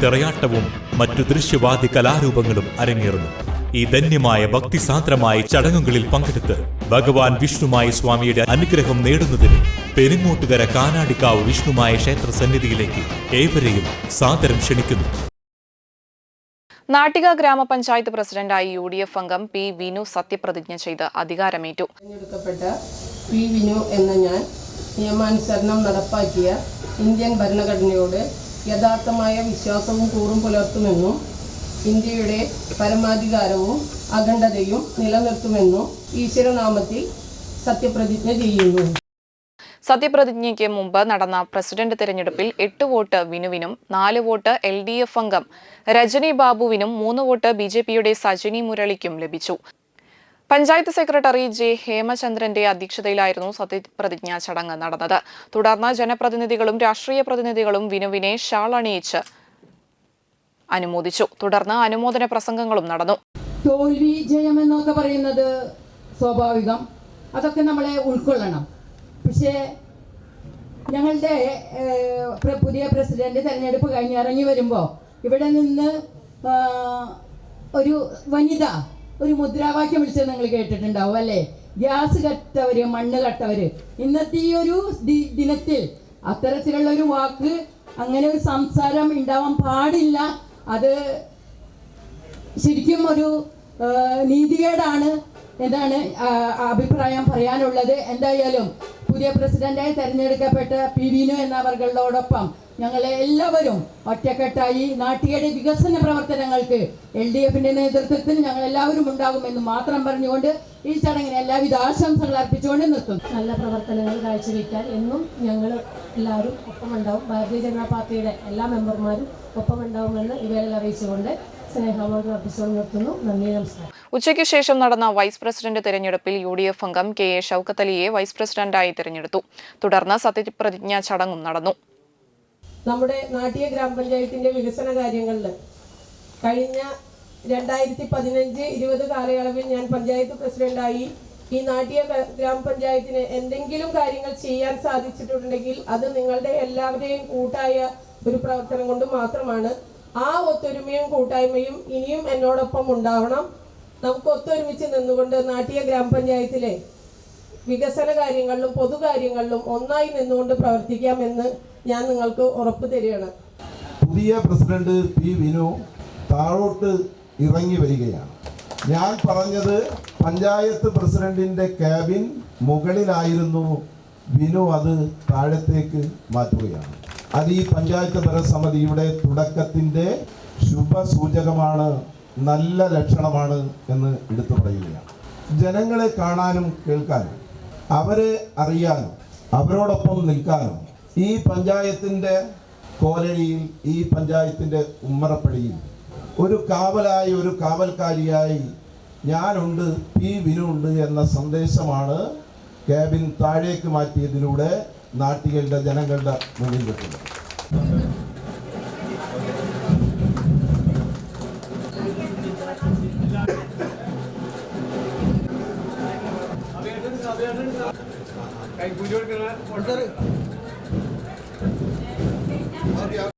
തിറയാട്ടവും മറ്റു ദൃശ്യവാദി കലാരൂപങ്ങളും അരങ്ങേറുന്നു. ഈ ധന്യമായ ഭക്തിസാന്ദ്രമായ ചടങ്ങുകളിൽ പങ്കെടുത്ത് ഭഗവാൻ വിഷ്ണുമായ സ്വാമിയുടെ അനുഗ്രഹം നേടുന്നതിന് പെരുങ്ങോട്ടുകര കാനാടിക്കാവ് വിഷ്ണുമായ ക്ഷേത്ര സന്നിധിയിലേക്ക് ഏവരെയും സാദരം ക്ഷണിക്കുന്നു. നാട്ടിക ഗ്രാമപഞ്ചായത്ത് പ്രസിഡന്റായി യു ഡി എഫ് അംഗം പി വിനു സത്യപ്രതിജ്ഞ ചെയ്ത് അധികാരമേറ്റു. തിരഞ്ഞെടുക്കപ്പെട്ട പി വിനു എന്ന ഞാൻ നിയമാനുസരണം നടപ്പാക്കിയ ഇന്ത്യൻ ഭരണഘടനയോട് യഥാർത്ഥമായ വിശ്വാസവും കൂറും പുലർത്തുമെന്നും ഇന്ത്യയുടെ പരമാധികാരവും അഖണ്ഡതയും നിലനിർത്തുമെന്നും ഈശ്വരനാമത്തിൽ സത്യപ്രതിജ്ഞ ചെയ്യുന്നു. സത്യപ്രതിജ്ഞയ്ക്ക് മുമ്പ് നടന്ന പ്രസിഡന്റ് തെരഞ്ഞെടുപ്പിൽ എട്ട് വോട്ട് വിനുവിനും നാല് വോട്ട് എൽ ഡി എഫ് അംഗം രജനി ബാബുവിനും മൂന്ന് വോട്ട് ബി ജെ പിയുടെ സജിനി മുരളിക്കും ലഭിച്ചു. പഞ്ചായത്ത് സെക്രട്ടറി ജെ ഹേമചന്ദ്രന്റെ അധ്യക്ഷതയിലായിരുന്നു സത്യപ്രതിജ്ഞാ ചടങ്ങ് നടന്നത്. തുടർന്ന് ജനപ്രതിനിധികളും രാഷ്ട്രീയ പ്രതിനിധികളും വിനുവിനെ ഷാൾ അണിയിച്ച് അനുമോദിച്ചു. തുടർന്ന് അനുമോദന പ്രസംഗങ്ങളും നടന്നു. തോൽവി ജയം എന്നൊക്കെ പറയുന്നത് സ്വാഭാവികം. അതൊക്കെ നമ്മളെ ഉൾക്കൊള്ളണം. പക്ഷേ ഞങ്ങളുടെ പുതിയ പ്രസിഡന്റ് തെരഞ്ഞെടുപ്പ് കഴിഞ്ഞിറങ്ങി വരുമ്പോൾ ഇവിടെ നിന്ന് ഒരു വനിത ഒരു മുദ്രാവാക്യം വിളിച്ചത് നിങ്ങൾ കേട്ടിട്ടുണ്ടാവും അല്ലേ? ഗ്യാസ് കട്ടവര് മണ്ണ് കട്ടവര്. ഇന്നത്തെ ഈ ഒരു ദിനത്തിൽ അത്തരത്തിലുള്ള ഒരു വാക്ക് അങ്ങനെ ഒരു സംസാരം ഉണ്ടാവാൻ പാടില്ല. അത് ശരിക്കും ഒരു നീതികേടാണ് എന്താണ് അഭിപ്രായം പറയാനുള്ളത്. എന്തായാലും പുതിയ പ്രസിഡന്റായി തെരഞ്ഞെടുക്കപ്പെട്ട പി വിനു എന്നവർകളോടൊപ്പം ഞങ്ങളെ എല്ലാവരും ഒറ്റക്കെട്ടായി നാട്ടിയുടെ വികസന പ്രവർത്തനങ്ങൾക്ക് എൽ ഡി എഫിന്റെ നേതൃത്വത്തിൽ ഞങ്ങൾ എല്ലാവരും ഉണ്ടാകുമെന്ന് മാത്രം പറഞ്ഞുകൊണ്ട് ഈ ചടങ്ങിന് എല്ലാവിധ ആശംസകൾ അർപ്പിച്ചുകൊണ്ട് നിർത്തും നല്ല പ്രവർത്തനങ്ങൾ കാഴ്ചവെക്കാൻ എന്നും ഞങ്ങൾ എല്ലാവരും ഒപ്പമുണ്ടാവും. ഭാരതീയ ജനതാ പാർട്ടിയുടെ എല്ലാ മെമ്പർമാരും ഒപ്പമുണ്ടാവുമെന്ന് ഇവരിൽ അറിയിച്ചുകൊണ്ട് സ്നേഹബോധം അർപ്പിച്ചുകൊണ്ട് നിർത്തുന്നു. നന്ദി നമസ്കാരം. ഉച്ചയ്ക്ക് ശേഷം നടന്ന വൈസ് പ്രസിഡന്റ് തെരഞ്ഞെടുപ്പിൽ യു ഡി എഫ് അംഗം കെ എ ഷൌക്കത്തലിയെ വൈസ് പ്രസിഡന്റായി തെരഞ്ഞെടുത്തു. തുടർന്ന് സത്യപ്രതിജ്ഞാ ചടങ്ങും നടന്നു. നമ്മുടെ നാട്ടിയ ഗ്രാമപഞ്ചായത്തിന്റെ വികസന കാര്യങ്ങളിൽ കഴിഞ്ഞ രണ്ടായിരത്തി പതിനഞ്ച് ഇരുപത് കാലയളവിൽ ഞാൻ പഞ്ചായത്ത് പ്രസിഡന്റായി ഈ നാട്ടിയ ഗ്രാമപഞ്ചായത്തിന് എന്തെങ്കിലും കാര്യങ്ങൾ ചെയ്യാൻ സാധിച്ചിട്ടുണ്ടെങ്കിൽ അത് നിങ്ങളുടെ എല്ലാവരുടെയും കൂട്ടായ ഒരു പ്രവർത്തനം കൊണ്ട് മാത്രമാണ്. ആ ഒത്തൊരുമയും കൂട്ടായ്മയും ഇനിയും എന്നോടൊപ്പം ഉണ്ടാവണം. നമുക്ക് ഒത്തൊരുമിച്ച് നിന്നുകൊണ്ട് നാട്ടിയ ഗ്രാമപഞ്ചായത്തിലെ വികസന കാര്യങ്ങളിലും പൊതുകാര്യങ്ങളിലും ഒന്നായി നിന്നുകൊണ്ട് പ്രവർത്തിക്കാമെന്ന് ഞാൻ നിങ്ങൾക്ക് ഉറപ്പ് തരികയാണ്. പുതിയ പ്രസിഡന്റ് പി വിനു താഴോട്ട് ഇറങ്ങി വരികയാണ്. ഞാൻ പറഞ്ഞത് പഞ്ചായത്ത് പ്രസിഡന്റിന്റെ ക്യാബിൻ മുകളിലായിരുന്നു. വിനു അത് താഴത്തേക്ക് മാറ്റുകയാണ്. അത് ഈ പഞ്ചായത്ത് ഭരണസമിതിയുടെ തുടക്കത്തിന്റെ ശുഭസൂചകമാണ് നല്ല ലക്ഷണമാണ് എന്ന് എടുത്തു പറയുകയാണ് ജനങ്ങളെ കാണാനും കേൾക്കാനും അവരെ അറിയാനും അവരോടൊപ്പം നിൽക്കാനും ഈ പഞ്ചായത്തിന്റെ കോലഴിയിൽ ഈ പഞ്ചായത്തിന്റെ ഉമ്മറപ്പടിയിൽ ഒരു കാവലായി ഒരു കാവൽക്കാരിയായി ഞാനുണ്ട് പി വിനുണ്ട് എന്ന സന്ദേശമാണ് ക്യാബിൻ താഴേക്ക് മാറ്റിയതിലൂടെ നാട്ടികളുടെ ജനങ്ങളുടെ മുന്നിൽ വെക്കുന്നത്. काही गुजोड करा